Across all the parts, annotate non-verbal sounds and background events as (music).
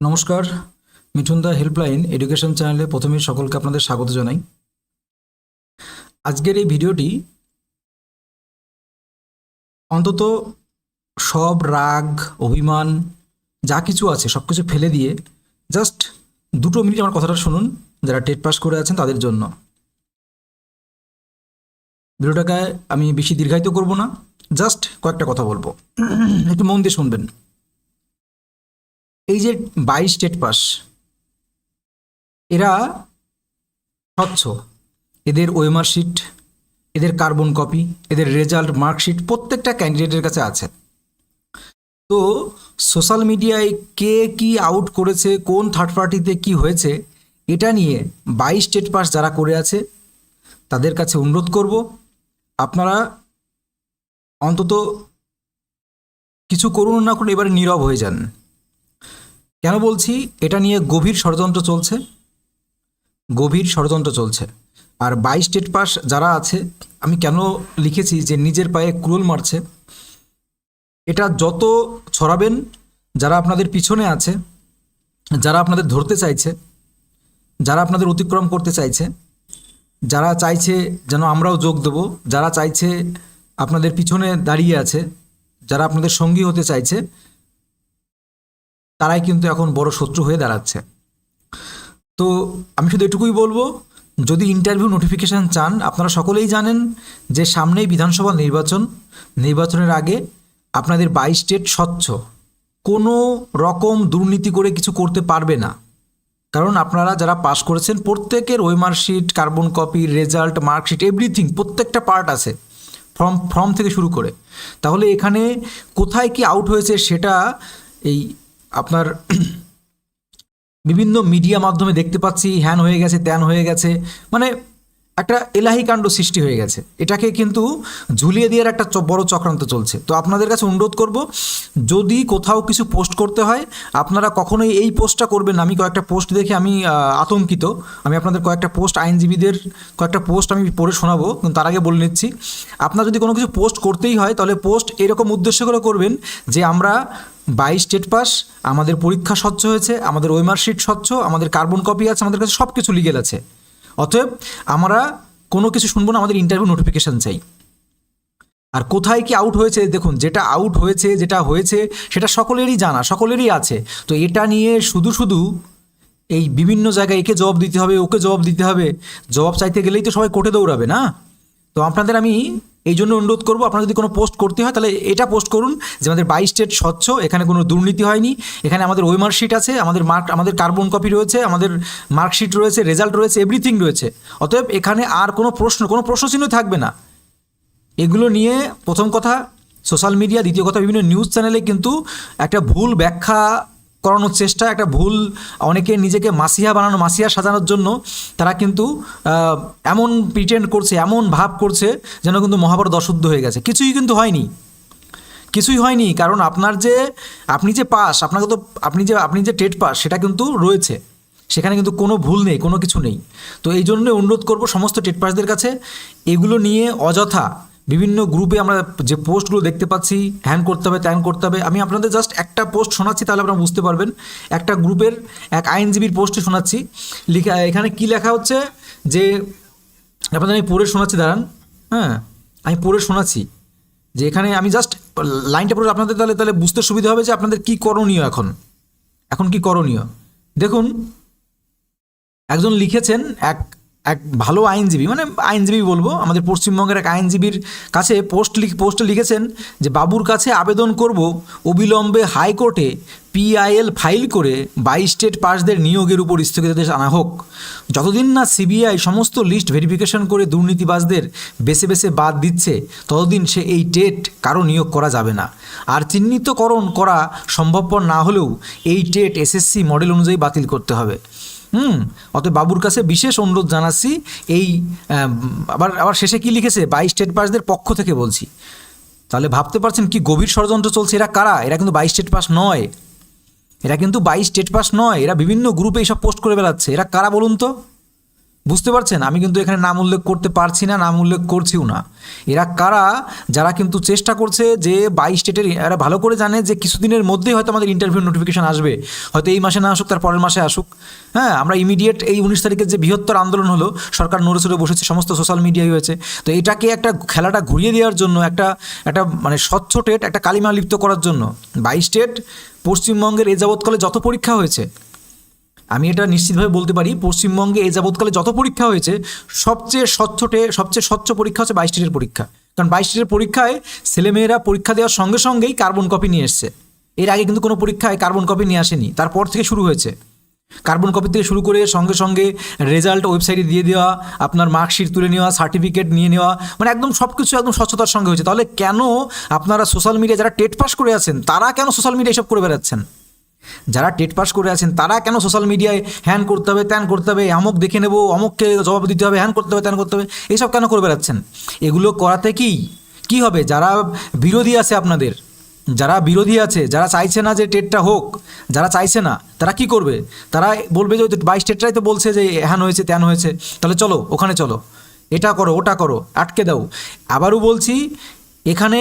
নমস্কার মিঠুন দা helpline education চ্যানেলে প্রথমেই সকলকে আপনাদের স্বাগত জানাই। আজকের এই ভিডিওটি অন্তত সব রাগ, অভিমান, যা কিছু আছে, সব কিছু ফেলে দিয়ে জাস্ট দুটো মিনিট আমার কথাটা শুনুন, যারা টেট পাস করে আছেন তাদের জন্য। ভিডিওটাকে আমি বেশি দীর্ঘায়িত করব না, জাস্ট কয়েকটা কথা বলব। একটু মন দিয়ে শুনবেন। এই যে বাইশ স্টেট পাস, এরা স্বচ্ছ। এদের ওয়েমারশিট এদের কার্বন কপি, এদের রেজাল্ট মার্কশিট প্রত্যেকটা ক্যান্ডিডেটের কাছে আছে। তো সোশ্যাল মিডিয়ায় কে কি আউট করেছে, কোন থার্ড পার্টিতে কি হয়েছে, এটা নিয়ে বাইশ স্টেট পাস যারা করে আছে, তাদের কাছে অনুরোধ করব, আপনারা অন্তত কিছু করুন, না করুন, এবারে নীরব হয়ে যান। কেন বলছি? এটা নিয়ে গভীর ষড়যন্ত্র চলছে। গভীর ষড়যন্ত্র চলছে। আর বাইশ স্টেট পাস যারা আছে, আমি কেন লিখেছি যে নিজের পায়ে ক্রুল মারছে? এটা যত ছড়াবেন, যারা আপনাদের পিছনে আছে, যারা আপনাদের ধরতে চাইছে, যারা আপনাদের অতিক্রম করতে চাইছে, যারা চাইছে যেন আমরাও যোগ দেবো, যারা চাইছে আপনাদের পিছনে দাঁড়িয়ে আছে, যারা আপনাদের সঙ্গী হতে চাইছে তারাই কিন্তু এখন বড় শত্রু হয়ে দাঁড়াচ্ছে। তো আমি শুধু এটুকুই বলব, যদি ইন্টারভিউ নোটিফিকেশান চান, আপনারা সকলেই জানেন যে সামনেই বিধানসভা নির্বাচন। নির্বাচনের আগে আপনাদের বাইশ স্টেট স্বচ্ছ। কোনো রকম দুর্নীতি করে কিছু করতে পারবে না। কারণ আপনারা যারা পাস করেছেন, প্রত্যেকের ওই marksheet carbon copy result marksheet everything প্রত্যেকটা পার্ট আছে ফর্ম ফর্ম থেকে শুরু করে। তাহলে এখানে কোথায় কি আউট হয়েছে সেটা এই আপনার (clears throat) বিভিন্ন মিডিয়া মাধ্যমে দেখতে পাচ্ছি হ্যান হয়ে গেছে ত্যান হয়ে গেছে। মানে একটা এলাহি কাণ্ড সৃষ্টি হয়ে গেছে। এটাকে কিন্তু ঝুলিয়ে দেওয়ার একটা বড় চক্রান্ত চলছে। তো আপনাদের কাছে অনুরোধ করব, যদি কোথাও কিছু পোস্ট করতে হয়, আপনারা কখনোই এই পোস্টটা করবেন না। আমি কয়েকটা পোস্ট দেখে আমি আতঙ্কিত। আমি আপনাদের কয়েকটা পোস্ট, আইনজীবীদের কয়েকটা পোস্ট আমি পড়ে শোনাবো তার আগে বলে নিচ্ছি, আপনার যদি কোনো কিছু পোস্ট করতেই হয়, তাহলে পোস্ট এরকম উদ্দেশ্য করে করবেন যে আমরা বাইশ স্টেট পাস, আমাদের পরীক্ষা স্বচ্ছ হয়েছে, আমাদের ওয়েমার শিট স্বচ্ছ, আমাদের কার্বন কপি আছে, আমাদের কাছে সব কিছু লিগেল আছে। অতএব আমরা কোনো কিছু শুনব না, আমাদের ইন্টারভিউ নোটিফিকেশান চাই। আর কোথায় কি আউট হয়েছে, দেখুন, যেটা আউট হয়েছে, যেটা হয়েছে, সেটা সকলেরই জানা, সকলেরই আছে। তো এটা নিয়ে শুধু শুধু এই বিভিন্ন জায়গায় একে জবাব দিতে হবে, ওকে জবাব দিতে হবে। জবাব চাইতে গেলেই তো সবাই কোর্টে দৌড়াবে না? তো আপনাদের আমি এই জন্য অনুরোধ করব, আপনারা যদি কোনো পোস্ট করতে হয়, তাহলে এটা পোস্ট করুন যে আমাদের বাইশ স্টেট স্বচ্ছ, এখানে কোনো দুর্নীতি হয়নি। এখানে আমাদের ওয়েমার শিট আছে, আমাদের মার্ক, আমাদের কার্বন কপি রয়েছে, আমাদের মার্কশিট রয়েছে, রেজাল্ট রয়েছে, এভরিথিং রয়েছে। অতএব এখানে আর কোনো প্রশ্ন, কোনো প্রশ্নচিহ্ন থাকবে না। এগুলো নিয়ে প্রথম কথা, সোশ্যাল মিডিয়া, দ্বিতীয় কথা, বিভিন্ন নিউজ চ্যানেলে কিন্তু একটা ভুল ব্যাখ্যা করানোর চেষ্টা, একটা ভুল, অনেকে নিজেকে মাসিহা বানানো, মাসিহা সাজানোর জন্য তারা কিন্তু এমন প্রিটেন্ড করছে, এমন ভাব করছে যেন কিন্তু মহাভারত অশুদ্ধ হয়ে গেছে। কিছুই কিন্তু হয়নি। কিছুই হয়নি, কারণ আপনার যে, আপনি যে পাস, আপনাকে তো, আপনি যে আপনি যে টেট পাস, সেটা কিন্তু রয়েছে। সেখানে কিন্তু কোনো ভুল নেই, কোনো কিছু নেই। তো এই জন্য অনুরোধ করব সমস্ত টেট পাসদের কাছে, এগুলো নিয়ে অযথা বিভিন্ন গ্রুপে আমরা যে পোস্টগুলো দেখতে পাচ্ছি, হ্যান করতে হবে, ত্যান করতে হবে, আমি আপনাদের জাস্ট একটা পোস্ট শোনাচ্ছি, তাহলে আপনারা বুঝতে পারবেন। একটা গ্রুপের, এক আইনজীবীর পোস্টে শোনাচ্ছি। লিখা, এখানে কি লেখা হচ্ছে? যে, আপনাদের আমি পড়ে শোনাচ্ছি, দাঁড়ান। হ্যাঁ আমি পড়ে শোনাচ্ছি। যে এখানে আমি জাস্ট লাইনটা পড়ে আপনাদের তাহলে তাহলে বুঝতে সুবিধা হবে যে আপনাদের কি করণীয় এখন। এখন কি করণীয়? দেখুন, একজন লিখেছেন, এক এক ভালো আইনজীবী মানে আইনজীবী বলব, আমাদের পশ্চিমবঙ্গের এক আইনজীবীর কাছে পোস্ট লিখ, পোস্টে লিখেছেন যে, বাবুর কাছে আবেদন করব অবিলম্বে হাইকোর্টে পিআইএল ফাইল করে বাইশ স্টেট পাসদের নিয়োগের উপর স্থগিতাদেশ আনা হোক। যতদিন না সিবিআই সমস্ত লিস্ট ভেরিফিকেশন করে দুর্নীতিবাজদের বেছে বেছে বাদ দিচ্ছে, ততদিন সে এই টেট কারও নিয়োগ করা যাবে না। আর চিহ্নিতকরণ করা সম্ভবপর না হলেও এই টেট এসএসসি মডেল অনুযায়ী বাতিল করতে হবে। হুম, অতএব বাবুর কাছে বিশেষ অনুরোধ জানাচ্ছি, এই আবার আবার শেষে কি লিখেছে? বাইশ স্টেট পাসদের পক্ষ থেকে বলছি। তাহলে ভাবতে পারছেন কি গভীর ষড়যন্ত্র চলছে? এরা কারা? এরা কিন্তু বাইশ স্টেট পাস নয়। এরা কিন্তু বাইশ স্টেট পাস নয়। এরা বিভিন্ন গ্রুপে এইসব পোস্ট করে বেড়াচ্ছে। এরা কারা বলুন তো? বুঝতে পারছেন? আমি কিন্তু এখানে নাম উল্লেখ করতে পারছি না, নাম উল্লেখ করছিও না। এরা কারা? যারা কিন্তু চেষ্টা করছে যে বাইশ স্টেটের, এরা ভালো করে জানে যে কিছুদিনের মধ্যেই হয়তো আমাদের ইন্টারভিউ নোটিফিকেশান আসবে। হয়তো এই মাসে না আসুক, তার পরের মাসে আসুক। হ্যাঁ আমরা ইমিডিয়েট এই উনিশ তারিখের যে বৃহত্তর আন্দোলন হলো, সরকার নড়ে চড়ে বসেছে, সমস্ত সোশ্যাল মিডিয়ায় হয়েছে। তো এটাকে একটা খেলাটা ঘুরিয়ে দেওয়ার জন্য, একটা একটা মানে স্বচ্ছ টেট, একটা কালিমা লিপ্ত করার জন্য, বাইশ স্টেট পশ্চিমবঙ্গের এ যাবৎকালে যত পরীক্ষা হয়েছে আমি এটা নিশ্চিতভাবে বলতে পারি, পশ্চিমবঙ্গে এ যাবৎকালে যত পরীক্ষা হয়েছে, সবচেয়ে স্বচ্ছটে সবচেয়ে স্বচ্ছ পরীক্ষা হচ্ছে বাইশ পরীক্ষা। কারণ বাইশ পরীক্ষায় ছেলেমেয়েরা পরীক্ষা দেওয়ার সঙ্গে সঙ্গেই কার্বন কপি নিয়ে এসছে। এর আগে কিন্তু কোনো পরীক্ষায় কার্বন কপি নিয়ে আসেনি, তারপর থেকে শুরু হয়েছে। কার্বন কপি থেকে শুরু করে সঙ্গে সঙ্গে রেজাল্ট ওয়েবসাইটে দিয়ে দেওয়া, আপনার মার্কশিট তুলে নেওয়া, সার্টিফিকেট নিয়ে নেওয়া মানে একদম সব কিছু একদম স্বচ্ছতার সঙ্গে হয়েছে। তাহলে কেন আপনারা সোশ্যাল মিডিয়া যারা টেট পাস করে আছেন, তারা কেন সোশ্যাল মিডিয়া এসব করে বেড়াচ্ছেন? যারা টেট পাস করে আছেন, তারা কেন সোশ্যাল মিডিয়ায় হ্যান করতে হবে ত্যান করতে হবে অমুক দেখে নেব অমুককে জবাব দিতে হবে হ্যান করতে হবে ত্যান করতে হবে এইসব কেন করে বেড়াচ্ছেন? এগুলো করাতে কি? কি হবে? যারা বিরোধী আছে আপনাদের, যারা বিরোধী আছে, যারা চাইছে না যে টেটটা হোক, যারা চাইছে না, তারা কি করবে? তারা বলবে যে বাইশ টেটটাই তো বলছে যে, হ্যান হয়েছে, ত্যান হয়েছে, তাহলে চলো, ওখানে চলো, এটা করো, ওটা করো, আটকে দাও। আবারও বলছি, এখানে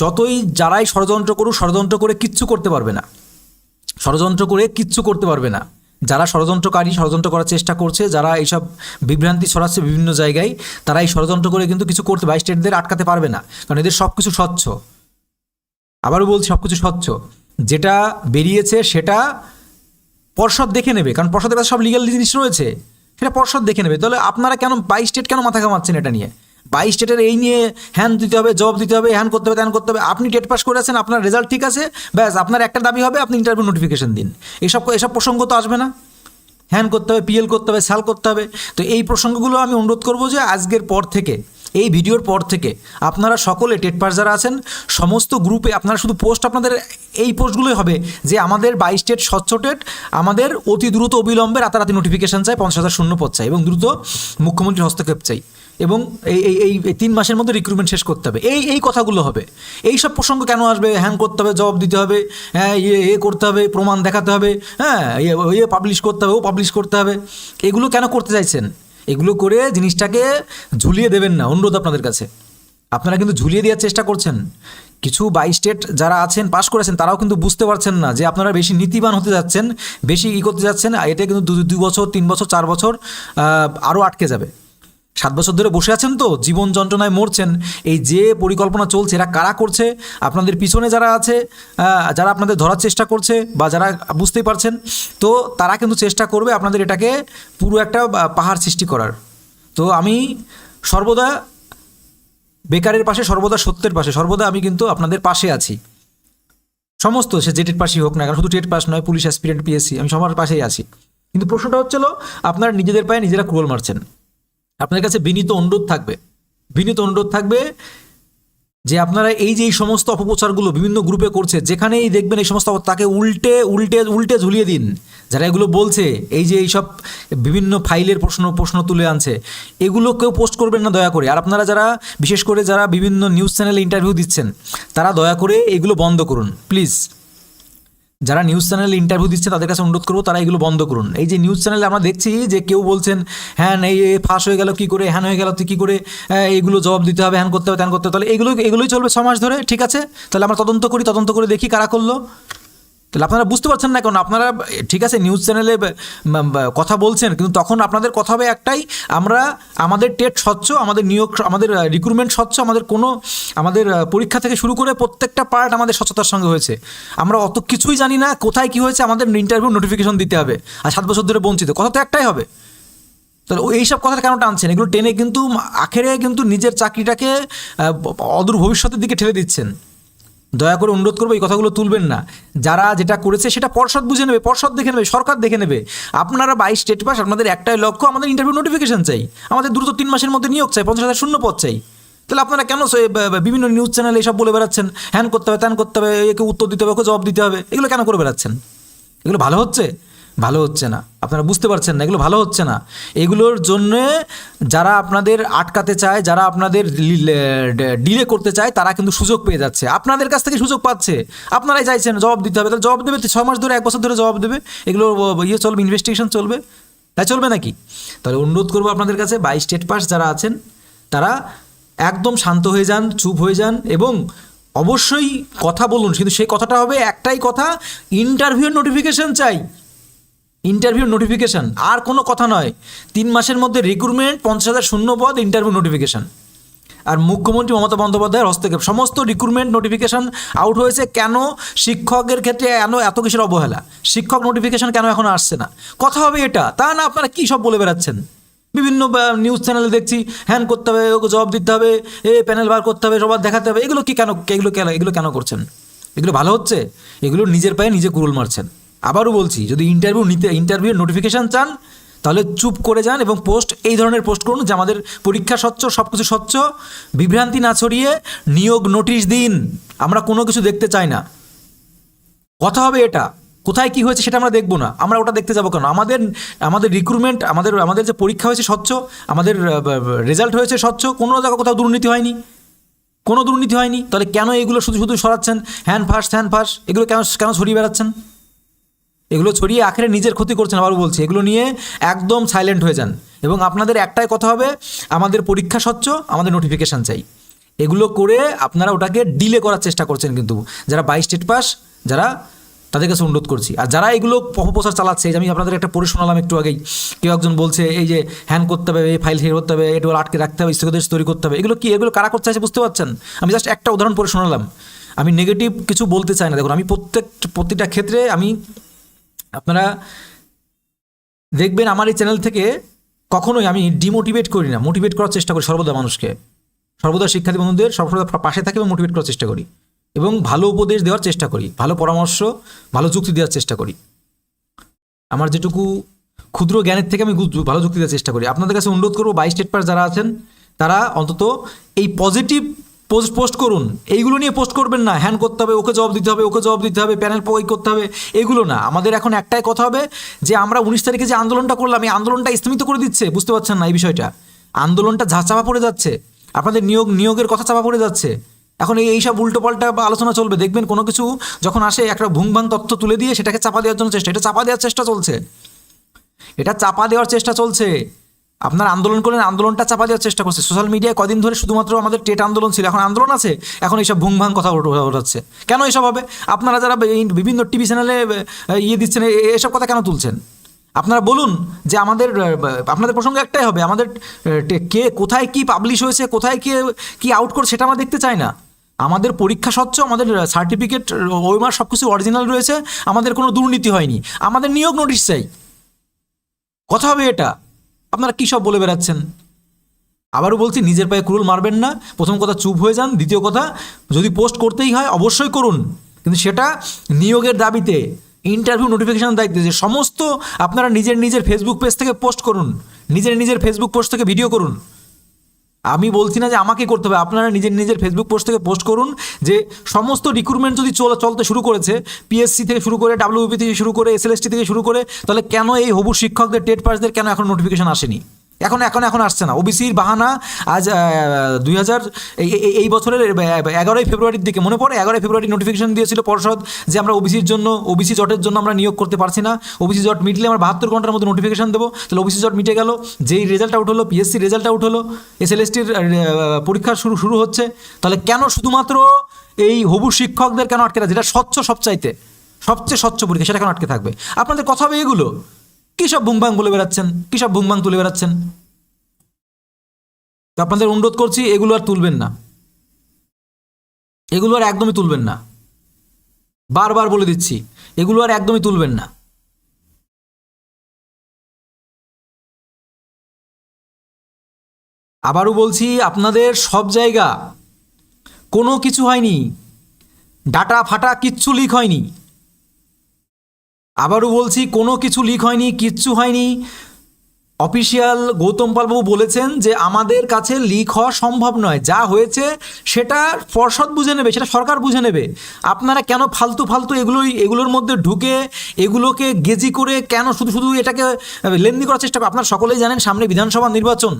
যতই যারাই ষড়যন্ত্র করুক, ষড়যন্ত্র করে কিচ্ছু করতে পারবে না। ষড়যন্ত্র করে কিচ্ছু করতে পারবে না। যারা ষড়যন্ত্রকারী ষড়যন্ত্র করার চেষ্টা করছে, যারা এইসব বিভ্রান্তি ছড়াচ্ছে বিভিন্ন জায়গায়, তারা এই ষড়যন্ত্র করে কিন্তু কিছু করতে বাইশ স্টেটদের আটকাতে পারবে না, কারণ এদের সব কিছু স্বচ্ছ। আবারও বলছি সব কিছু স্বচ্ছ। যেটা বেরিয়েছে সেটা পর্ষদ দেখে নেবে, কারণ পর্ষদের কাছে সব লিগাল জিনিস রয়েছে। সেটা পর্ষদ দেখে নেবে। তাহলে আপনারা কেন বাই স্টেট কেন মাথা ঘামাচ্ছেন এটা নিয়ে? বাইশ স্টেটের এই নিয়ে হ্যান দিতে হবে জব দিতে হবে, হ্যান করতে হবে, ত্যান করতে হবে। আপনি টেট পাস করে আছেন, আপনার রেজাল্ট ঠিক আছে, ব্যাস, আপনার একটা দাবি হবে, আপনি ইন্টারভিউ নোটিফিকেশন দিন। এসব এসব প্রসঙ্গ তো আসবে না। হ্যান করতে হবে পিএল করতে হবে স্যাল করতে হবে। তো এই প্রসঙ্গগুলো আমি অনুরোধ করব যে আজকের পর থেকে, এই ভিডিওর পর থেকে আপনারা সকলে টেট পাস যারা আছেন, সমস্ত গ্রুপে আপনারা শুধু পোস্ট আপনাদের এই পোস্টগুলোই হবে যে আমাদের বাইশ টেট স্বচ্ছ টেট আমাদের অতি দ্রুত অবিলম্বে রাতারাতি নোটিফিকেশান চাই, পঞ্চাশ হাজার শূন্য পদ চাই এবং দ্রুত মুখ্যমন্ত্রীর হস্তক্ষেপ চাই। এবং এই এই এই তিন মাসের মধ্যে রিক্রুটমেন্ট শেষ করতে হবে। এই এই কথাগুলো হবে। এই সব প্রসঙ্গ কেন আসবে? হ্যাং করতে হবে, জবাব দিতে হবে। হ্যাঁ ইয়ে এ করতে হবে, প্রমাণ দেখাতে হবে। হ্যাঁ ইয়ে ইয়ে পাবলিশ করতে হবে, ও পাবলিশ করতে হবে। এগুলো কেন করতে চাইছেন? এগুলো করে জিনিসটাকে ঝুলিয়ে দেবেন না। অনুরোধ আপনাদের কাছে। আপনারা কিন্তু ঝুলিয়ে দেওয়ার চেষ্টা করছেন। কিছু বাই স্টেট যারা আছেন পাশ করেছেন, তারাও কিন্তু বুঝতে পারছেন না যে আপনারা বেশি নীতিবান হতে যাচ্ছেন, বেশি ই করতে যাচ্ছেন এটা কিন্তু দু বছর, তিন বছর, চার বছর আরও আটকে যাবে। সাত বছর ধরে বসে আছেন তো, জীবন যন্ত্রণায় মরছেন। এই যে পরিকল্পনা চলছে, এরা কারা করছে, আপনাদের পিছনে যারা আছে যারা আপনাদের ধরার চেষ্টা করছে বা যারা বুঝতেই পারছেন, তো তারা কিন্তু চেষ্টা করবে আপনাদের এটাকে পুরো একটা পাহাড় সৃষ্টি করার। তো আমি সর্বদা বেকারের পাশে, সর্বদা সত্যের পাশে, সর্বদা আমি কিন্তু আপনাদের পাশে আছি। সমস্ত, সে যে টেট হোক না কেন, শুধু টেট পাস নয়, পুলিশ অ্যাসপিরেন্ট, পিএসসি, আমি সবার পাশেই আছি। কিন্তু প্রশ্নটা হচ্ছিল, আপনারা নিজেদের পায়ে নিজেরা কুড়োল মারছেন। আপনাদের কাছে বিনীত অনুরোধ থাকবে। বিনীত অনুরোধ থাকবে যে আপনারা এই যে এই সমস্ত অপপ্রচারগুলো বিভিন্ন গ্রুপে করছে, যেখানেই দেখবেন এই সমস্ত তাকে উল্টে উল্টে উল্টে ঝুলিয়ে দিন। যারা এগুলো বলছে, এই যে এইসব বিভিন্ন ফাইলের প্রশ্ন প্রশ্ন তুলে আনছে এগুলো কেউ পোস্ট করবেন না দয়া করে। আর আপনারা যারা, বিশেষ করে যারা বিভিন্ন নিউজ চ্যানেলে ইন্টারভিউ দিচ্ছেন, তারা দয়া করে এগুলো বন্ধ করুন, প্লিজ। যারা নিউজ চ্যানেলে ইন্টারভিউ দিচ্ছে, তাদের কাছে অনুরোধ করব তারা এগুলো বন্ধ করুন। এই যে নিউজ চ্যানেলে আমরা দেখছি যে কেউ বলছেন, হ্যান, এই ফাঁস হয়ে গেল, কী করে? হ্যান হয়ে গেল তো কী করে? এইগুলো জবাব দিতে হবে, হ্যান করতে হবে, ত্যান করতে হবে। তাহলে এগুলো, এগুলোই চলবে মাস ধরে, ঠিক আছে? তাহলে আমরা তদন্ত করি, তদন্ত করে দেখি কারা করল। তাহলে আপনারা বুঝতে পারছেন না কারণ আপনারা, ঠিক আছে নিউজ চ্যানেলে কথা বলছেন, কিন্তু তখন আপনাদের কথা হবে একটাই, আমরা, আমাদের টেট স্বচ্ছ, আমাদের নিয়োগ, আমাদের রিক্রুটমেন্ট স্বচ্ছ, আমাদের কোনো, আমাদের পরীক্ষা থেকে শুরু করে প্রত্যেকটা পার্ট আমাদের স্বচ্ছতার সঙ্গে হয়েছে। আমরা অত কিছুই জানি না কোথায় কি হয়েছে, আমাদের ইন্টারভিউ নোটিফিকেশন দিতে হবে, আর সাত বছর ধরে বঞ্চিত। কথা তো একটাই হবে। তাহলে এইসব কথা কেন টানছেন? এগুলো টেনে কিন্তু, আখেরে কিন্তু নিজের চাকরিটাকে অদূর ভবিষ্যতের দিকে ঠেলে দিচ্ছেন। দয়া করে অনুরোধ করব এই কথাগুলো তুলবেন না। যারা যেটা করেছে সেটা পর্ষদ বুঝে নেবে, পর্ষদ দেখে নেবে, সরকার দেখে নেবে। আপনারা বাইশ স্টেট পাস, আপনাদের একটাই লক্ষ্য, আমাদের ইন্টারভিউ নোটিফিকেশন চাই। আমাদের দ্রুত তিন মাসের মধ্যে নিয়োগ চাই, পঞ্চাশ হাজার শূন্য পদ চাই। তাহলে আপনারা কেন বিভিন্ন নিউজ চ্যানেলে এসব বলে বেড়াচ্ছেন? হ্যান করতে হবে, ত্যান করতে হবে, একে উত্তর দিতে হবে, ওকে জবাব দিতে হবে। এগুলো কেন করে বেড়াচ্ছেন? এগুলো ভালো হচ্ছে? ভালো হচ্ছে না। আপনারা বুঝতে পারছেন না, এগুলো ভালো হচ্ছে না। এগুলোর জন্য যারা আপনাদের আটকাতে চায়, যারা আপনাদের ডিলে করতে চায়, তারা কিন্তু সুযোগ পেয়ে যাচ্ছে। আপনাদের কাছ থেকে সুযোগ পাচ্ছে। আপনারাই চাইছেন জবাব দিতে হবে। তাহলে জবাব দেবে ছ মাস ধরে, এক বছর ধরে জবাব দেবে। এগুলো ইয়ে চলবে ইনভেস্টিগেশন চলবে। তাই চলবে নাকি? তাহলে অনুরোধ করব আপনাদের কাছে বাই স্টেট পাস যারা আছেন, তারা একদম শান্ত হয়ে যান, চুপ হয়ে যান এবং অবশ্যই কথা বলুন। কিন্তু সেই কথাটা হবে একটাই কথা ইন্টারভিউ নোটিফিকেশন চাই। ইন্টারভিউ নোটিফিকেশন আর কোনো কথা নয়। তিন মাসের মধ্যে রিক্রুটমেন্ট পঞ্চাশ হাজার শূন্য পদ ইন্টারভিউ নোটিফিকেশন আর মুখ্যমন্ত্রী মমতা বন্দ্যোপাধ্যায়ের হস্তক্ষেপ। সমস্ত রিক্রুটমেন্ট নোটিফিকেশন আউট হয়েছে। কেন শিক্ষকের ক্ষেত্রে কেন এত কিসের অবহেলা? শিক্ষক নোটিফিকেশন কেন এখন আসছে না? কথা হবে এটা। তা না, আপনারা কী সব বলে বেড়াচ্ছেন? বিভিন্ন নিউজ চ্যানেলে দেখছি হ্যান করতে হবে, ওকে জবাব দিতে হবে, এ প্যানেল বার করতে হবে, সবার দেখাতে হবে। এগুলো কি কেন, এগুলো কেন এগুলো কেন করছেন? এগুলো ভালো হচ্ছে? এগুলো নিজের পায়ে নিজে কুরুল মারছেন। আবারও বলছি, যদি ইন্টারভিউ নিতে ইন্টারভিউর নোটিফিকেশান চান, তাহলে চুপ করে যান এবং পোস্ট এই ধরনের পোস্ট করুন যে আমাদের পরীক্ষা স্বচ্ছ সব কিছু স্বচ্ছ। বিভ্রান্তি না ছড়িয়ে নিয়োগ নোটিশ দিন। আমরা কোনো কিছু দেখতে চাই না। কথা হবে এটা। কোথায় কি হয়েছে সেটা আমরা দেখব না। আমরা ওটা দেখতে যাব কেন? আমাদের আমাদের রিক্রুটমেন্ট আমাদের আমাদের যে পরীক্ষা হয়েছে স্বচ্ছ, আমাদের রেজাল্ট হয়েছে স্বচ্ছ, কোনো জায়গা কোথাও দুর্নীতি হয়নি। কোনো দুর্নীতি হয়নি। তাহলে কেন এগুলো শুধু শুধু সরাচ্ছেন? হ্যান্ড ফাঁস হ্যান্ড ফাঁস, এগুলো কেন কেন ছড়িয়ে বেড়াচ্ছেন? এগুলো ছড়িয়ে আখেরে নিজের ক্ষতি করছেন আবারও বলছি, এগুলো নিয়ে একদম সাইলেন্ট হয়ে যান। এবং আপনাদের একটাই কথা হবে, আমাদের পরীক্ষা স্বচ্ছ, আমাদের নোটিফিকেশান চাই। এগুলো করে আপনারা ওটাকে ডিলে করার চেষ্টা করছেন কিন্তু। যারা বাই স্টেট পাস যারা তাদের কাছে অনুরোধ করছি। আর যারা এগুলো অপপ্রচার চালাচ্ছে আমি আপনাদের একটা পড়ে শোনালাম একটু আগেই, কেউ একজন বলছে, এই যে হ্যান করতে হবে, এই ফাইল হের করতে হবে এটা আটকে রাখতে হবে স্থগিতাদেশ তৈরি করতে হবে, এগুলো কি, এগুলো কারা করতে চাইছে বুঝতে পারছেন? আমি জাস্ট একটা উদাহরণ পড়ে শোনালাম। আমি নেগেটিভ কিছু বলতে চাই না। দেখুন, আমি প্রত্যেক, প্রতিটা ক্ষেত্রে আমি আপনারা দেখবেন আমার এই চ্যানেল থেকে কখনোই আমি ডিমোটিভেট করি না মোটিভেট করার চেষ্টা করি সর্বদা মানুষকে। সর্বদা শিক্ষার্থী বন্ধুদের সর্বদা পাশে থাকি এবং মোটিভেট করার চেষ্টা করি। এবং ভালো উপদেশ দেওয়ার চেষ্টা করি, ভালো পরামর্শ, ভালো যুক্তি দেওয়ার চেষ্টা করি। আমার যেটুকু ক্ষুদ্র জ্ঞানের থেকে আমি ভালো যুক্তি দেওয়ার চেষ্টা করি। আপনাদের কাছে অনুরোধ করব বাই স্টেট পাস যারা আছেন, তারা অন্তত এই পজিটিভ পোস্ট পোস্ট করুন। এইগুলো নিয়ে পোস্ট করবেন না। হ্যান করতে হবে, ওকে জবাব দিতে হবে, ওকে জবাব দিতে হবে প্যানেল প্রয়োগ করতে হবে, এগুলো না। আমাদের এখন একটাই কথা হবে যে আমরা উনিশ তারিখে যে আন্দোলনটা করলাম, এই আন্দোলনটা স্থমিত করে দিচ্ছে। বুঝতে পারছেন না এই বিষয়টা? আন্দোলনটা ঝা চাপা পড়ে যাচ্ছে। আপনাদের নিয়োগ, নিয়োগের কথা চাপা পড়ে যাচ্ছে। এখন এই এইসব উল্টোপাল্টা বা আলোচনা চলবে। দেখবেন কোনো কিছু যখন আসে, একটা ভুংভাং তথ্য তুলে দিয়ে সেটাকে চাপা দেওয়ার জন্য চেষ্টা এটা চাপা দেওয়ার চেষ্টা চলছে। এটা চাপা দেওয়ার চেষ্টা চলছে। আপনার আন্দোলন করলেন, আন্দোলনটা চাপা দেওয়ার চেষ্টা করছে। সোশ্যাল মিডিয়ায় কদিন ধরে শুধুমাত্র আমাদের টেট আন্দোলন ছিল, এখন আন্দোলন আছে, এখন এইসব ভুং ভাং কথা ওঠ- ওঠাচ্ছে কেন এসব হবে? আপনারা যারা বিভিন্ন টিভি চ্যানেলে ইয়ে দিচ্ছেন এসব কথা কেন তুলছেন? আপনারা বলুন যে আমাদের আপনাদের প্রসঙ্গ একটাই হবে, আমাদের কে কোথায় কি পাবলিশ হয়েছে, কোথায় কে, কি আউট করে সেটা আমরা দেখতে চাই না। আমাদের পরীক্ষা স্বচ্ছ, আমাদের সার্টিফিকেট ওইমার সব কিছু অরিজিনাল রয়েছে, আমাদের কোনো দুর্নীতি হয়নি। আমাদের নিয়োগ নোটিশ চাই। কথা হবে এটা। আপনারা কী সব বলে বেড়াচ্ছেন? আবারও বলছি, নিজের পায়ে কুরুল মারবেন না। প্রথম কথা, চুপ হয়ে যান। দ্বিতীয় কথা, যদি পোস্ট করতেই হয়, অবশ্যই করুন। কিন্তু সেটা নিয়োগের দাবিতে ইন্টারভিউ নোটিফিকেশান দায়িত্বে যে সমস্ত আপনারা নিজের নিজের ফেসবুক পেজ থেকে পোস্ট করুন। নিজের নিজের ফেসবুক পোস্ট থেকে ভিডিও করুন। আমি বলছি না যে আমাকে করতে হবে। আপনারা নিজের নিজের ফেসবুক পোস্ট থেকে পোস্ট করুন যে সমস্ত রিক্রুটমেন্ট যদি চল চলতে শুরু করেছে পিএসসি থেকে শুরু করে ডাব্লিউপি থেকে শুরু করে এসএলএসটি থেকে শুরু করে, তাহলে কেন এই হবু শিক্ষকদের টেট পাসদের কেন এখন নোটিফিকেশন আসেনি? এখন এখন এখন আসছে না। ওবিসির বাহানা আজ দুই হাজার, এই বছরের এগারোই ফেব্রুয়ারির দিকে মনে পড়ে? এগারোই ফেব্রুয়ারি নোটিফিকেশন দিয়েছিল পর্ষদ যে আমরা ওবিসির জন্য ওবিসি জটের জন্য আমরা নিয়োগ করতে পারছি না। ওবিসি জট মিটলে আমরা বাহাত্তর ঘণ্টার মধ্যে নোটিফিকেশন দেবো। তাহলে ওবিসি জট মিটে গেল, যেই রেজাল্ট আউট হলো পিএসসি রেজাল্ট আউট হলো এসএলএসটির পরীক্ষা শুরু শুরু হচ্ছে। তাহলে কেন শুধুমাত্র এই হবু শিক্ষকদের কেন আটকে থাকে যেটা স্বচ্ছ সবচাইতে, সবচেয়ে স্বচ্ছ পরীক্ষা, সেটা কেন আটকে থাকবে? আপনাদের কথা হবে এগুলো। কী সব ভুংভাং বলে বেড়াচ্ছেন? কী সব ভুংভাং তুলে বেড়াচ্ছেন? তো আপনাদের অনুরোধ করছি, এগুলো আর তুলবেন না। এগুলো আর একদমই তুলবেন না। বারবার বলে দিচ্ছি, এগুলো আর একদমই তুলবেন না। আবারও বলছি, আপনাদের সব জায়গা কোনো কিছু হয়নি। ডাটা ফাটা কিচ্ছু লিক হয়নি। আবারও বলছি, কোনো কিছু লিক হয়নি, কিচ্ছু হয়নি। অফিসিয়াল গৌতম পালবাবু বলেছেন যে, আমাদের কাছে লিক হওয়া সম্ভব নয়। যা হয়েছে, সেটা পর্ষদ বুঝে নেবে, সেটা সরকার বুঝে নেবে। আপনারা কেন ফালতু ফালতু এগুলোই, এগুলোর মধ্যে ঢুকে এগুলোকে গেজি করে কেন শুধু শুধু এটাকে লেনদি করার চেষ্টা করে আপনারা সকলেই জানেন সামনে বিধানসভা নির্বাচন।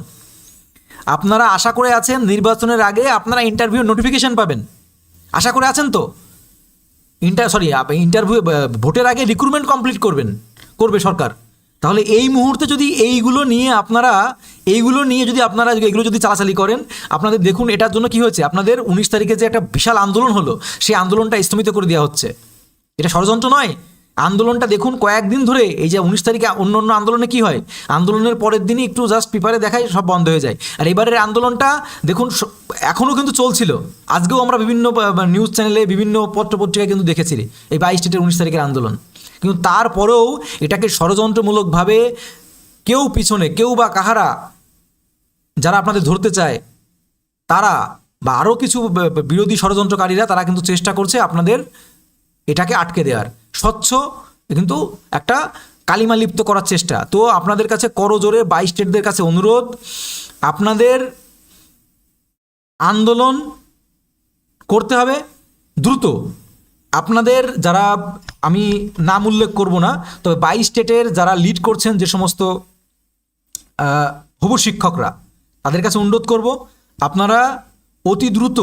আপনারা আশা করে আছেন, নির্বাচনের আগে আপনারা ইন্টারভিউ নোটিফিকেশন পাবেন। আশা করে আছেন তো? ইন্টার সরি ইন্টারভিউ ভোটের আগে রিক্রুটমেন্ট কমপ্লিট করবেন, করবে সরকার। তাহলে এই মুহূর্তে যদি এইগুলো নিয়ে আপনারা, এইগুলো নিয়ে যদি আপনারা এগুলো যদি চালাচালি করেন, আপনাদের দেখুন এটার জন্য কি হয়েছে, আপনাদের উনিশ তারিখে যে একটা বিশাল আন্দোলন হলো, সেই আন্দোলনটা স্তমিত করে দেওয়া হচ্ছে। এটা ষড়যন্ত্র নয় আন্দোলনটা দেখুন কয়েকদিন ধরে, এই যে উনিশ তারিখে অন্য অন্য আন্দোলনে কি হয়? আন্দোলনের পরের দিনই একটু জাস্ট পেপারে দেখায় সব বন্ধ হয়ে যায়। আর এবারের আন্দোলনটা দেখুন এখনও কিন্তু চলছিল। আজকেও আমরা বিভিন্ন নিউজ চ্যানেলে বিভিন্ন পত্রপত্রিকায় কিন্তু দেখেছি এই বাইশ স্টেটের উনিশ তারিখের আন্দোলন। কিন্তু তারপরেও এটাকে ষড়যন্ত্রমূলকভাবে কেউ পিছনে, কেউ বা কাহারা, যারা আপনাদের ধরতে চায়, তারা বা আরও কিছু বিরোধী ষড়যন্ত্রকারীরা তারা কিন্তু চেষ্টা করছে আপনাদের এটাকে আটকে দেওয়ার। স্বচ্ছ, কিন্তু একটা কালিমা লিপ্ত করার চেষ্টা। তো আপনাদের কাছে করজোরে বাইশ স্টেটদের কাছে অনুরোধ, আপনাদের আন্দোলন করতে হবে দ্রুত। আপনাদের যারা, আমি নাম উল্লেখ করব না, তবে বাইশ স্টেটের যারা লিড করছেন যে সমস্ত হবু শিক্ষকরা, তাদের কাছে অনুরোধ করব, আপনারা অতি দ্রুত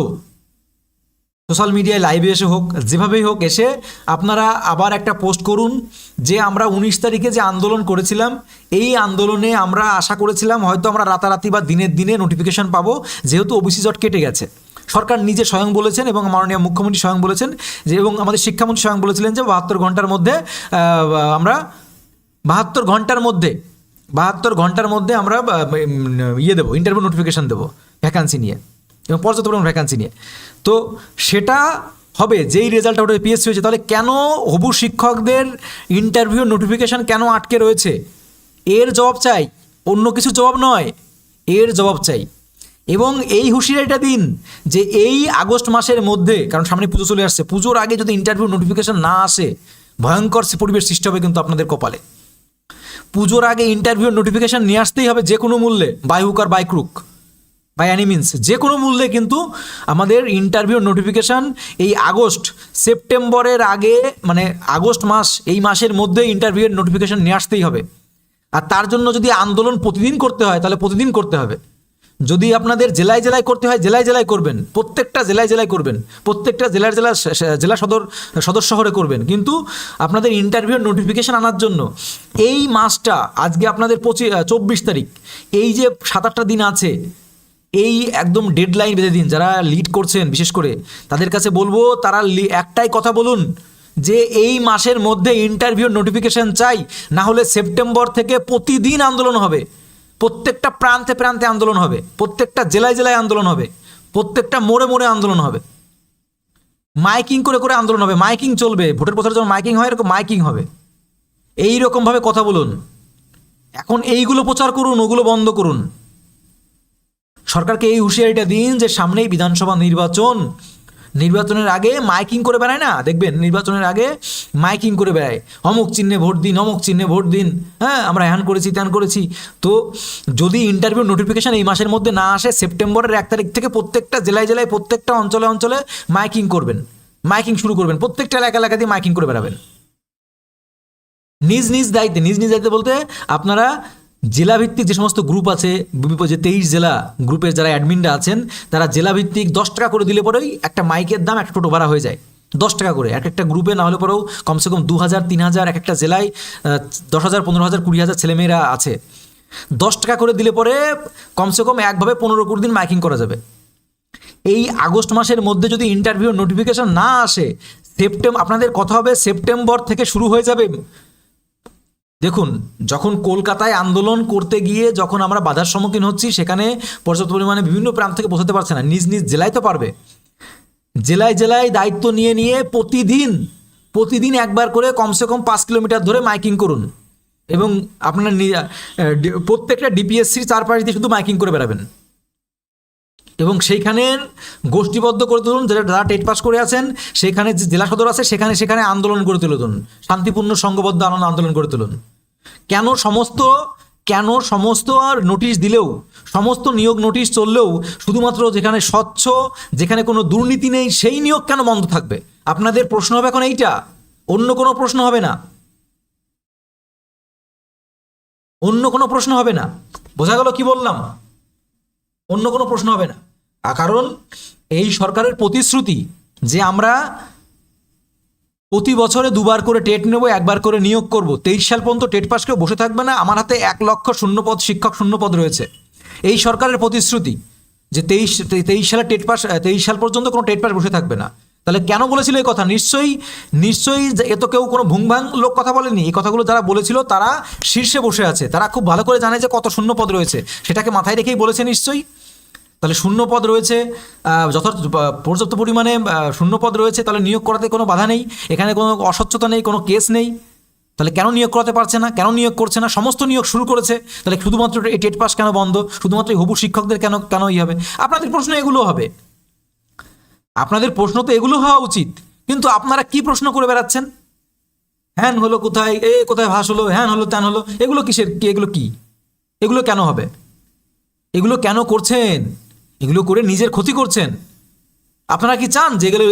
সোশ্যাল মিডিয়ায় লাইভে এসে হোক, যেভাবেই হোক এসে আপনারা আবার একটা পোস্ট করুন যে আমরা উনিশ তারিখে যে আন্দোলন করেছিলাম, এই আন্দোলনে আমরা আশা করেছিলাম হয়তো আমরা রাতারাতি বা দিনের দিনে নোটিফিকেশন পাবো, যেহেতু ওবিসি জট কেটে গেছে। সরকার নিজে স্বয়ং বলেছেন এবং মাননীয় মুখ্যমন্ত্রী স্বয়ং বলেছেন যে এবং আমাদের শিক্ষামন্ত্রী স্বয়ং বলেছিলেন যে বাহাত্তর ঘণ্টার মধ্যে আমরা বাহাত্তর ঘণ্টার মধ্যে, বাহাত্তর ঘণ্টার মধ্যে আমরা ইয়ে দেবো ইন্টারভিউ নোটিফিকেশন দেবো ভ্যাকান্সি নিয়ে। এবং পর্যাপ্ত পরিমাণ ভ্যাকান্সি নিয়ে। তো সেটা হবে, যেই রেজাল্টটা ওটা পিএসসি হয়েছে, তাহলে কেন হবু শিক্ষকদের ইন্টারভিউ নোটিফিকেশান কেন আটকে রয়েছে? এর জবাব চাই, অন্য কিছু জবাব নয়, এর জবাব চাই। এবং এই হুঁশিয়ারিটা দিন যে এই আগস্ট মাসের মধ্যে, কারণ সামনে পুজো চলে আসছে, পুজোর আগে যদি ইন্টারভিউ নোটিফিকেশান না আসে, ভয়ঙ্কর সে পরিবেশ সৃষ্টি হবে কিন্তু আপনাদের কপালে। পুজোর আগে ইন্টারভিউ নোটিফিকেশান নিয়ে আসতেই হবে যে কোনো মূল্যে by hook R by crook by any means যে কোনো মূল্যে কিন্তু আমাদের ইন্টারভিউ নোটিফিকেশন এই আগস্ট সেপ্টেম্বরের আগে মানে আগস্ট মাস, এই মাসের মধ্যে ইন্টারভিউয়ের নোটিফিকেশন নিয়ে আসতেই হবে। আর তার জন্য যদি আন্দোলন প্রতিদিন করতে হয়, তাহলে প্রতিদিন করতে হবে। যদি আপনাদের জেলায় জেলায় করতে হয়, জেলায় জেলায় করবেন। প্রত্যেকটা জেলায় জেলায় করবেন। প্রত্যেকটা জেলার জেলা জেলা সদর সদর শহরে করবেন। কিন্তু আপনাদের ইন্টারভিউর নোটিফিকেশন আনার জন্য এই মাসটা, আজকে আপনাদের পঁচিশ চব্বিশ তারিখ, এই যে সাত আটটা দিন আছে এই একদম ডেডলাইন বেঁধে দিন, যারা লিড করছেন, বিশেষ করে তাদের কাছে বলব, তারা একটাই কথা বলুন, যে এই মাসের মধ্যে ইন্টারভিউর নোটিফিকেশন চাই, না হলে সেপ্টেম্বর থেকে প্রতিদিন আন্দোলন হবে। প্রত্যেকটা প্রান্তে প্রান্তে আন্দোলন হবে, প্রত্যেকটা জেলায় জেলায় আন্দোলন হবে, প্রত্যেকটা মোড়ে মোড়ে আন্দোলন হবে। মাইকিং করে করে আন্দোলন হবে, মাইকিং চলবে, ভোটের প্রচারে যখন মাইকিং হয়, এরকম মাইকিং হবে। এই রকমভাবে কথা বলুন। এখন এইগুলো প্রচার করুন, ওগুলো বন্ধ করুন। সরকারকে এই হুঁশিয়ারিটা দিন যে সামনেই বিধানসভা নির্বাচন। নির্বাচনের আগে মাইকিং করে বেড়ায় না? দেখবেন, নির্বাচনের আগে মাইকিং করে বেড়ায়। অমুক চিহ্নে ভোট দিন, অমুক চিহ্নে ভোট দিন। হ্যাঁ আমরা হ্যান করেছি ত্যান করেছি। তো যদি ইন্টারভিউ নোটিফিকেশান এই মাসের মধ্যে না আসে, সেপ্টেম্বরের এক তারিখ থেকে প্রত্যেকটা জেলায় জেলায়, প্রত্যেকটা অঞ্চলে অঞ্চলে মাইকিং করবেন। মাইকিং শুরু করবেন। প্রত্যেকটা এলাকা এলাকা দিয়ে মাইকিং করে বেড়াবেন। নিজ নিজ দায়িত্বে, নিজ নিজ দায়িত্বে বলতে আপনারা জেলাভিত্তিক যে সমস্ত গ্রুপ আছে যে তেইশ জেলা গ্রুপের যারা অ্যাডমিনরা আছেন, তারা জেলাভিত্তিক দশ টাকা করে দিলে পরেই একটা মাইকের দাম, একটা টোটো ভাড়া হয়ে যায়। দশ টাকা করে, এক একটা গ্রুপে না হলে পরেও কমসে কম দু হাজার, তিন হাজার, এক একটা জেলায় দশ হাজার, পনেরো হাজার, কুড়ি হাজার ছেলেমেয়েরা আছে। দশ টাকা করে দিলে পরে কমসে কম একভাবে পনেরো, কুড়ি দিন মাইকিং করা যাবে। এই আগস্ট মাসের মধ্যে যদি ইন্টারভিউ নোটিফিকেশন না আসে সেপ্টেম্বর আপনাদের কথা হবে সেপ্টেম্বর থেকে শুরু হয়ে যাবে। দেখুন, যখন কলকাতায় আন্দোলন করতে গিয়ে যখন আমরা বাধার সম্মুখীন হচ্ছি, সেখানে পর্যাপ্ত পরিমাণে বিভিন্ন প্রান্ত থেকে বোঝাতে পারছে না। নিজ নিজ জেলায় তো পারবে। জেলায় জেলায় দায়িত্ব নিয়ে নিয়ে প্রতিদিন প্রতিদিন একবার করে কমসে কম পাঁচ কিলোমিটার ধরে মাইকিং করুন। এবং আপনারা প্রত্যেকটা ডিপিএসসির চারপাশ দিয়ে শুধু মাইকিং করে বেড়াবেন। এবং সেইখানে গোষ্ঠীবদ্ধ করে তুলুন, যারা যারা টেট পাস করে আছেন সেখানে যে জেলা সদর আছে, সেখানে সেখানে আন্দোলন করে তুলে তুলুন। শান্তিপূর্ণ, সংঘবদ্ধ আনন্দ আন্দোলন করে তুলুন। কেন সমস্ত কেন সমস্ত আর নোটিশ দিলেও, সমস্ত নিয়োগ নোটিশ চললেও শুধুমাত্র যেখানে স্বচ্ছ, যেখানে কোনো দুর্নীতি নেই, সেই নিয়োগ কেন বন্ধ থাকবে? আপনাদের প্রশ্ন হবে এখন এইটা। অন্য কোনো প্রশ্ন হবে না। অন্য কোনো প্রশ্ন হবে না। বোঝা গেল কি বললাম? অন্য কোনো প্রশ্ন হবে না। কারণ এই সরকারের প্রতিশ্রুতি যে আমরা প্রতি বছরে দুবার করে টেট নেব, একবার করে নিয়োগ করব। তেইশ সাল পর্যন্ত টেট পাস কেউ বসে থাকবে না। আমার হাতে এক লক্ষ শূন্যপদ, শিক্ষক শূন্যপদ রয়েছে। এই সরকারের প্রতিশ্রুতি যে তেইশ তেইশ সালে টেট পাস তেইশ সাল পর্যন্ত কোনো টেট পাস বসে থাকবে না। তাহলে কেন বলেছিল এই কথা? নিশ্চয়ই নিশ্চয়ই এ তো কেউ কোনো ভুংভাং লোক কথা বলেনি। এই কথাগুলো যারা বলেছিল তারা শীর্ষে বসে আছে। তারা খুব ভালো করে জানে যে কত শূন্য পদ রয়েছে। সেটাকে মাথায় রেখেই বলেছে নিশ্চয়ই। তাহলে শূন্যপদ রয়েছে যথার্থ পর্যাপ্ত পরিমাণে আহ, শূন্যপদ রয়েছে তাহলে নিয়োগ করাতে কোনো বাধা নেই। এখানে কোনো অস্বচ্ছতা নেই কোনো কেস নেই। তাহলে কেন নিয়োগ করাতে পারছে না কেন নিয়োগ করছে না? সমস্ত নিয়োগ শুরু করেছে। তাহলে শুধুমাত্র এই টেট পাস কেন বন্ধ? শুধুমাত্র এই হবু শিক্ষকদের কেন কেন ই হবে? আপনাদের প্রশ্ন এগুলো হবে। আপনাদের প্রশ্ন তো এগুলো হওয়া উচিত। কিন্তু আপনারা কি প্রশ্ন করে বেড়াচ্ছেন? হ্যান হলো কোথায়? এ কোথায় ভাস হলো? হ্যান হলো ত্যান হলো? এগুলো কিসের কি এগুলো কি? এগুলো কেন হবে? এগুলো কেন করছেন? এগুলো করে নিজের ক্ষতি করছেন। আপনারা কি চান যে এগুলো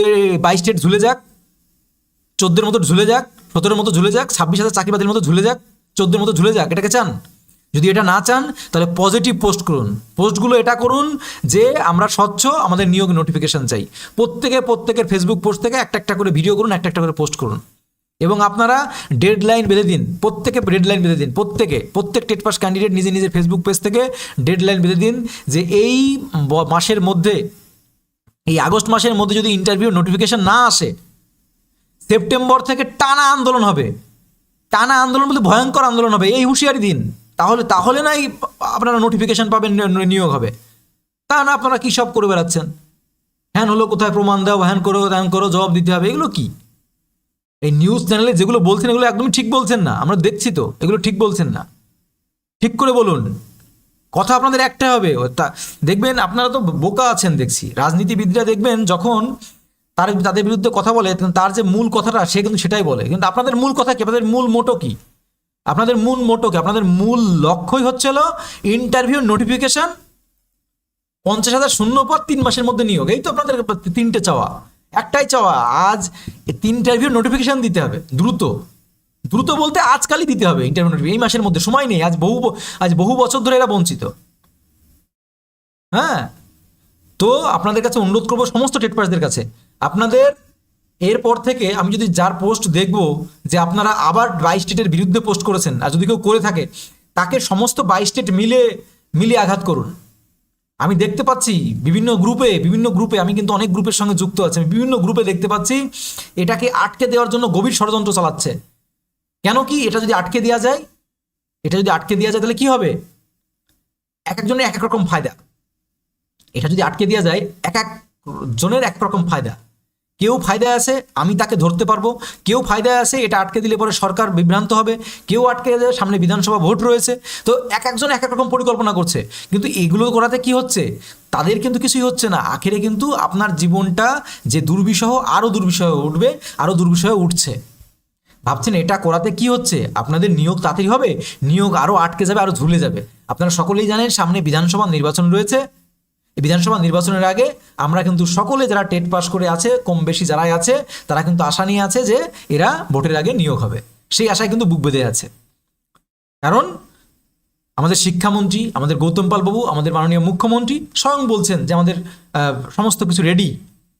বাইশ স্টেট ঝুলে যাক? চোদ্দের মতো ঝুলে যাক সতেরোর মতো ঝুলে যাক, ছাব্বিশ হাজার চাকরিবাদের মতো ঝুলে যাক, চোদ্দের মতো ঝুলে যাক, এটাকে চান? যদি এটা না চান, তাহলে পজিটিভ পোস্ট করুন। পোস্টগুলো এটা করুন যে আমরা স্বচ্ছ আমাদের নিয়োগ নোটিফিকেশন চাই। প্রত্যেকে প্রত্যেকের ফেসবুক পোস্ট থেকে একটা একটা করে ভিডিও করুন, একটা একটা করে পোস্ট করুন। এবং আপনারা ডেড লাইন বেঁধে দিন, প্রত্যেকে ডেড লাইন বেঁধে দিন, প্রত্যেকে, প্রত্যেক টেট পাস ক্যান্ডিডেট নিজে নিজের ফেসবুক পেজ থেকে ডেড লাইন বেঁধে দিন যে এই মাসের মধ্যে, এই আগস্ট মাসের মধ্যে যদি ইন্টারভিউ নোটিফিকেশন না আসে সেপ্টেম্বর থেকে টানা আন্দোলন হবে। টানা আন্দোলন বলতে ভয়ঙ্কর আন্দোলন হবে, এই হুঁশিয়ারি দিন। তাহলে তাহলে নাই আপনারা নোটিফিকেশন পাবেন নিয়োগ হবে। তা না, আপনারা কী সব করে বেড়াচ্ছেন? হ্যান হলো কোথায় প্রমাণ দাও, হ্যান করো, ত্যান করো, জবাব দিতে হবে, এগুলো কি? এই নিউজ চ্যানেলে যেগুলো বলছেন এগুলো একদমই ঠিক বলছেন না। আমরা দেখছি তো, এগুলো ঠিক বলছেন না। ঠিক করে বলুন। কথা আপনাদের একটা হবে। তা, দেখবেন আপনারা তো বোকা আছেন দেখছি। রাজনীতিবিদরা দেখবেন যখন তার তাদের বিরুদ্ধে কথা বলে তার যে মূল কথাটা, সে কিন্তু সেটাই বলে। কিন্তু আপনাদের মূল কথা কি? আপনাদের মূল মোটো কি? আপনাদের মূল মোটো কি? আপনাদের মূল লক্ষ্যই হচ্ছিল ইন্টারভিউ নোটিফিকেশন পঞ্চাশ হাজার শূন্য পর তিন মাসের মধ্যে নিয়োগ। এই তো আপনাদের তিনটে চাওয়া। একটাই চাওয়া, আজ তিন ইন্টারভিউ নোটিফিকেশন দিতে হবে, দ্রুত। দ্রুত বলতে আজকালই দিতে হবে ইন্টারভিউ নোটিফিকেশন এই মাসের মধ্যে, সময় নেই, আজ বহু আজ বহু বছর ধরে এরা বঞ্চিত। হ্যাঁ? তো আপনাদের কাছে অনুরোধ করব সমস্ত টেট পাসদের কাছে, আপনাদের এরপর থেকে আমি যদি যার পোস্ট দেখব যে আপনারা আবার বাইশ স্টেটের বিরুদ্ধে পোস্ট করেছেন, আর যদি কেউ করে থাকে, তাকে সমস্ত বাইশ স্টেট মিলে মিলে আঘাত করুন। আমি দেখতে পাচ্ছি বিভিন্ন গ্রুপে বিভিন্ন গ্রুপে আমি কিন্তু অনেক গ্রুপের সঙ্গে যুক্ত আছি, আমি বিভিন্ন গ্রুপে দেখতে পাচ্ছি, এটাকে আটকে দেওয়ার জন্য গভীর ষড়যন্ত্র চালাচ্ছে। কেন কি? এটা যদি আটকে দেওয়া যায়, এটা যদি আটকে দেওয়া যায় তাহলে কি হবে? এক একজনের এক এক রকম ফায়দা। এটা যদি আটকে দেওয়া যায়, এক এক জনের এক রকম ফায়দা। কেউ ফায়দায় আছে, আমি তাকে ধরতে পারব। কেউ ফায়দায় আছে, এটা আটকে দিলে পরে সরকার বিভ্রান্ত হবে। কেউ আটকে দেবে সামনে বিধানসভা ভোট রয়েছে। তো এক একজন এক এক রকম পরিকল্পনা করছে। কিন্তু এগুলো করাতে কি হচ্ছে? তাদের কিন্তু কিছুই হচ্ছে না। আখেরে কিন্তু আপনার জীবনটা যে দুর্বিষহ আরও দুর্বিষহ উঠবে আরও দুর্বিষহ উঠছে। ভাবছেন এটা করাতে কি হচ্ছে? আপনাদের নিয়োগ তাড়াতাড়ি হবে? নিয়োগ আরও আটকে যাবে আরও ঝুলে যাবে। আপনারা সকলেই জানেন, সামনে বিধানসভা নির্বাচন রয়েছে। বিধানসভা নির্বাচনের আগে আমরা কিন্তু সকলে যারা টেট পাস করে আছে, কম বেশি যারাই আছে, তারা কিন্তু আশা নিয়ে আছে যে এরা ভোটের আগে নিয়োগ হবে। সেই আশায় কিন্তু বুক বেঁধে আছে। কারণ আমাদের শিক্ষামন্ত্রী, আমাদের গৌতম পাল বাবু, আমাদের মাননীয় মুখ্যমন্ত্রী স্বয়ং বলছেন যে আমাদের সমস্ত কিছু রেডি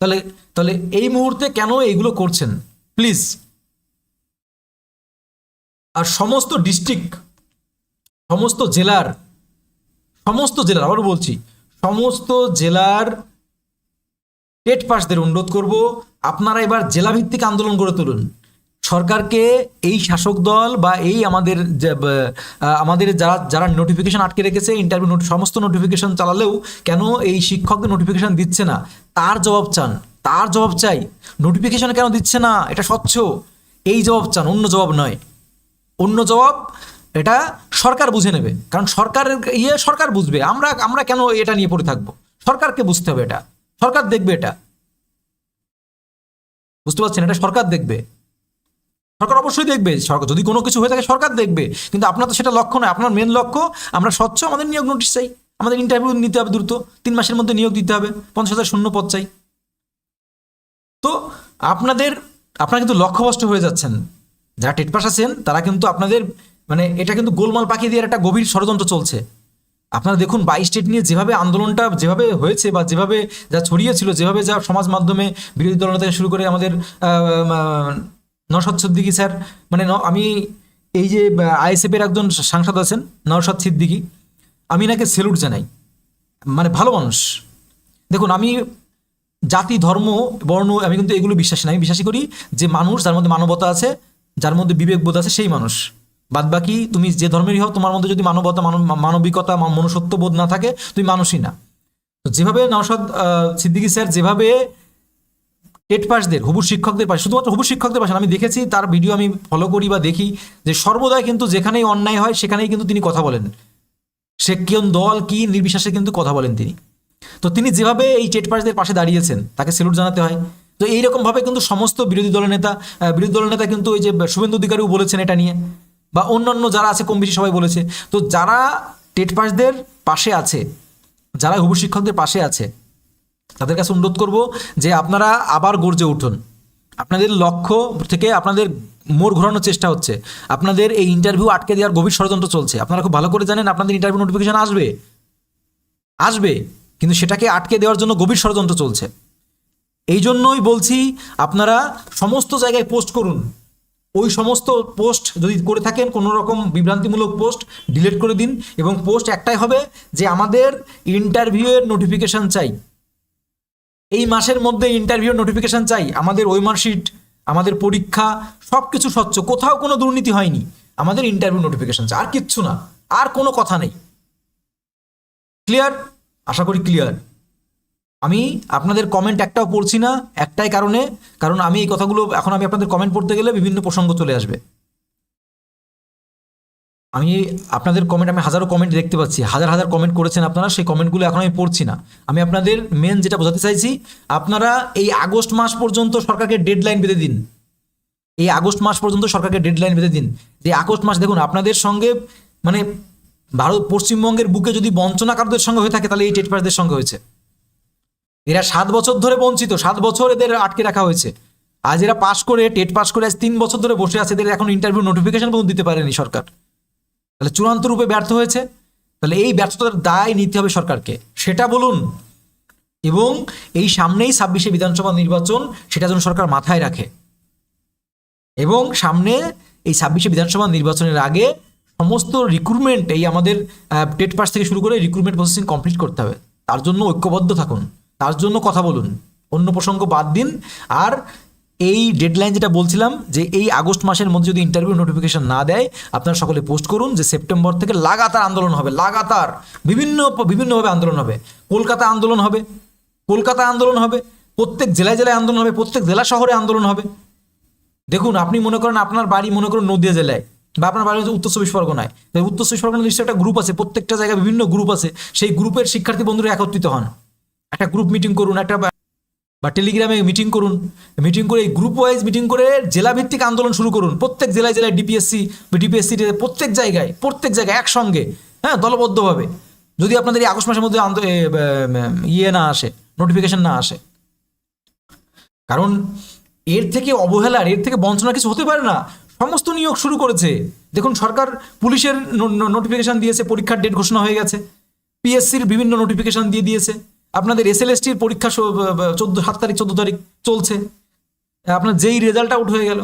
তাহলে তাহলে এই মুহূর্তে কেন এইগুলো করছেন? প্লিজ আর সমস্ত ডিস্ট্রিক্ট সমস্ত জেলার সমস্ত জেলার, আবারও বলছি সমস্ত জেলার টেট পাসদের অনুরোধ করব, আপনারা এবার জেলাভিত্তিক আন্দোলন গড়ে তুলুন। সরকারকে এই শাসক দল বা এই আমাদের আমাদের যারা যারা নোটিফিকেশন আটকে রেখেছে ইন্টারভিউ সমস্ত নোটিফিকেশন চালালেও কেন এই শিক্ষকদের নোটিফিকেশন দিচ্ছে না? তার জবাব চান, তার জবাব চাই। নোটিফিকেশন কেন দিচ্ছে না? এটা স্বচ্ছ। এই জবাব চান, অন্য জবাব নয়। অন্য জবাব এটা সরকার বুঝে নেবে। কারণ সরকারের ইয়ে সরকার বুঝবে। আমরা আমরা কেন এটা নিয়ে পড়ে থাকব? সরকারকে বুঝতে হবে এটা। সরকার দেখবে এটা। বুঝতে পারছেন? এটা সরকার দেখবে। সরকার অবশ্যই দেখবে। সরকার, যদি কোনো কিছু হয়ে থাকে, সরকার দেখবে। কিন্তু আপনার তো সেটা লক্ষ্য নয়। আপনার মেন লক্ষ্য, আমরা স্বচ্ছ আমাদের নিয়োগ নোটিশ চাই। আমাদের ইন্টারভিউ নিতে হবে দ্রুত। তিন মাসের মধ্যে নিয়োগ দিতে হবে। পঞ্চাশ হাজার শূন্য পদ চাই। তো আপনাদের, আপনারা কিন্তু লক্ষ্যভ্রষ্ট হয়ে যাচ্ছেন। যারা টেট পাস আছেন, তারা কিন্তু আপনাদের মানে এটা কিন্তু গোলমাল পাকিয়ে দেওয়ার একটা গভীর ষড়যন্ত্র চলছে। আপনারা দেখুন বাইশ স্টেট নিয়ে যেভাবে আন্দোলনটা যেভাবে হয়েছে বা যেভাবে যা ছড়িয়েছিল, যেভাবে যা সমাজ মাধ্যমে বিরোধী দল থেকে শুরু করে আমাদের নওশাদ সিদ্দিকী স্যার মানে আমি এই যে আইএসএফ এর একজন সাংসদ আছেন, নওশাদ সিদ্দিকী, আমি এনাকে সেলুট জানাই। মানে ভালো মানুষ। দেখুন, আমি জাতি, ধর্ম, বর্ণ, আমি কিন্তু এগুলো বিশ্বাসী না, আমি বিশ্বাসী করি যে মানুষ, যার মধ্যে মানবতা আছে, যার মধ্যে বিবেকবোধ আছে, সেই মানুষ। বাদ বাকি তুমি যে ধর্মেরই হও, তোমার মধ্যে যদি মানবতা মানবিকতা, মা- মনুষ্যত্ব বোধ না থাকে, তুমি মানুষই না। তো যেভাবে নওশাদ সিদ্দিকী স্যার যেভাবে টেট পাসদের হবু শিক্ষকদের পাশে, শুধুমাত্র হবু শিক্ষকদের পাশে আমি দেখেছি, তার ভিডিও আমি ফলো করি বা দেখি, যে সর্বদাই কিন্তু যেখানেই অন্যায় হয়, সেখানেই কিন্তু তিনি কথা বলেন। সে কোন দল, কি নির্বিশেষে কিন্তু কথা বলেন তিনি। তো তিনি যেভাবে এই টেট পাসদের পাশে দাঁড়িয়েছেন, তাকে সেলুট জানাতে হয়। তো এইরকম ভাবে কিন্তু সমস্ত বিরোধী দলের নেতা বিরোধী দলের নেতা কিন্তু ওই যে শুভেন্দু অধিকারীও বলেছেন এটা নিয়ে। বা অন্যান্য যারা আছে, কম বেশি সবাই বলেছে। তো যারা টেট পাসদের পাশে আছে, যারা হবু শিক্ষকদের পাশে আছে, তাদের কাছে অনুরোধ করব যে আপনারা আবার গর্জে উঠুন। আপনাদের লক্ষ্য থেকে আপনাদের মোড় ঘোরানোর চেষ্টা হচ্ছে। আপনাদের এই ইন্টারভিউ আটকে দেওয়ার গভীর ষড়যন্ত্র চলছে। আপনারা খুব ভালো করে জানেন, আপনাদের ইন্টারভিউ নোটিফিকেশন আসবে। আসবে, কিন্তু সেটাকে আটকে দেওয়ার জন্য গভীর ষড়যন্ত্র চলছে। এই জন্যই বলছি, আপনারা সমস্ত জায়গায় পোস্ট করুন। ওই সমস্ত পোস্ট যদি করে থাকেন কোনো রকম বিভ্রান্তিমূলক পোস্ট ডিলিট করে দিন এবং পোস্ট একটাই হবে যে আমাদের ইন্টারভিউয়ের নোটিফিকেশান চাই। এই মাসের মধ্যে ইন্টারভিউ নোটিফিকেশান চাই। আমাদের ওই মার্কশিট আমাদের পরীক্ষা সব কিছু স্বচ্ছ। কোথাও কোনো দুর্নীতি হয়নি। আমাদের ইন্টারভিউ নোটিফিকেশন চাই। আর কিচ্ছু না। আর কোনো কথা নেই। ক্লিয়ার আশা করি ক্লিয়ার আমি আপনাদের কমেন্ট একটাও পড়ছি না, একটাই কারণে, কারণ আমি এই কথাগুলো এখন আমি আপনাদের কমেন্ট পড়তে গেলে বিভিন্ন প্রসঙ্গ চলে আসবে। আমি আপনাদের কমেন্ট আমি হাজারো কমেন্ট দেখতে পাচ্ছি, হাজার হাজার কমেন্ট করেছেন আপনারা, সেই কমেন্টগুলো এখন আমি পড়ছি না। আমি আপনাদের মেন যেটা বোঝাতে চাইছি, আপনারা এই আগস্ট মাস পর্যন্ত সরকারকে ডেডলাইন বেঁধে দিন। এই আগস্ট মাস পর্যন্ত সরকারকে ডেডলাইন বেঁধে দিন। যে আগস্ট মাস, দেখুন, আপনাদের সঙ্গে মানে ভারত পশ্চিমবঙ্গের বুকে যদি বঞ্চনাকারদের সঙ্গে হয়ে থাকে, তাহলে এই টেট পাসদের সঙ্গে হয়েছে। এরা সাত বছর ধরে বঞ্চিত, সাত বছর এদের আটকে রাখা হয়েছে। আজ এরা পাশ করে, টেট পাশ করে, আজ তিন বছর ধরে বসে আছে, এদের এখন ইন্টারভিউ নোটিফিকেশন পর্যন্ত দিতে পারেনি সরকার। তাহলে চূড়ান্ত রূপে ব্যর্থ হয়েছে। তাহলে এই ব্যর্থতার দায় নিতে হবে সরকারকে। সেটা বলুন। এবং এই সামনেই ছাব্বিশে বিধানসভা নির্বাচন, সেটা যেন সরকার মাথায় রাখে। এবং সামনে এই ছাব্বিশে বিধানসভা নির্বাচনের আগে সমস্ত রিক্রুটমেন্ট এই আমাদের টেট পাস থেকে শুরু করে রিক্রুটমেন্ট প্রসেসিং কমপ্লিট করতে হবে। তার জন্য ঐক্যবদ্ধ থাকুন। তার জন্য কথা বলুন। অন্য প্রসঙ্গ বাদ দিন। আর এই ডেডলাইন যেটা বলছিলাম, যে এই আগস্ট মাসের মধ্যে যদি ইন্টারভিউ নোটিফিকেশন না দেয়, আপনারা সকলে পোস্ট করুন যে সেপ্টেম্বর থেকে লাগাতার আন্দোলন হবে, লাগাতার বিভিন্ন বিভিন্নভাবে আন্দোলন হবে। কলকাতা আন্দোলন হবে, কলকাতা আন্দোলন হবে, প্রত্যেক জেলায় জেলায় আন্দোলন হবে, প্রত্যেক জেলা শহরে আন্দোলন হবে। দেখুন, আপনি মনে করেন আপনার বাড়ি মনে করেন নদিয়া জেলায়, বা আপনার বাড়ি হচ্ছে উত্তর চব্বিশ পরগনায়। উত্তর চব্বিশ পরগনার নিশ্চয়ই একটা গ্রুপ আছে, প্রত্যেকটা জায়গায় বিভিন্ন গ্রুপ আছে। সেই গ্রুপের শিক্ষার্থী বন্ধুরা একত্রিত হন। একটা গ্রুপ মিটিং করুন, একটা বা- টেলিগ্রামে মিটিং করুন মিটিং করে এই গ্রুপ ওয়াইজ মিটিং করে জেলা ভিত্তিক আন্দোলন শুরু করুন। প্রত্যেক জেলায় জেলায় ডিপিএসসি ডিপিএসসি প্রত্যেক জায়গায় প্রত্যেক জায়গায় একসঙ্গে হ্যাঁ দলবদ্ধভাবে। যদি আপনাদের এই আগস্ট মাসের মধ্যে ইয়ে না আসে নোটিফিকেশন না আসে। কারণ এর থেকে অবহেলার, এর থেকে বঞ্চনা কিছু হতে পারে না। সমস্ত নিয়োগ শুরু করেছে। দেখুন, সরকার পুলিশের নোটিফিকেশন দিয়েছে, পরীক্ষার ডেট ঘোষণা হয়ে গেছে। পিএসসির বিভিন্ন নোটিফিকেশন দিয়ে দিয়েছে। আপনাদের এসএলএসটির পরীক্ষা চোদ্দ, সাত তারিখ, চোদ্দ তারিখ চলছে। আপনার যেই রেজাল্ট আউট হয়ে গেল,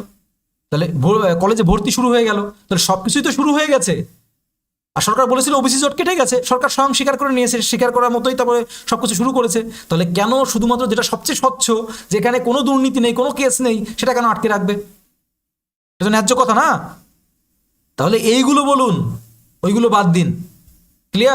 তাহলে কলেজে ভর্তি শুরু হয়ে গেল, তাহলে সব কিছুই তো শুরু হয়ে গেছে। আর সরকার বলেছিল ওবিসি জট কেটে গেছে, সরকার স্বয়ং স্বীকার করে নিয়েছে, স্বীকার করার মতোই তারপরে সব কিছু শুরু করেছে। তাহলে কেন শুধুমাত্র যেটা সবচেয়ে স্বচ্ছ, যেখানে কোনো দুর্নীতি নেই, কোনো কেস নেই, সেটা কেন আটকে রাখবে? এটা ন্যায্য কথা না? তাহলে এইগুলো বলুন, ওইগুলো বাদ দিন। ক্লিয়ার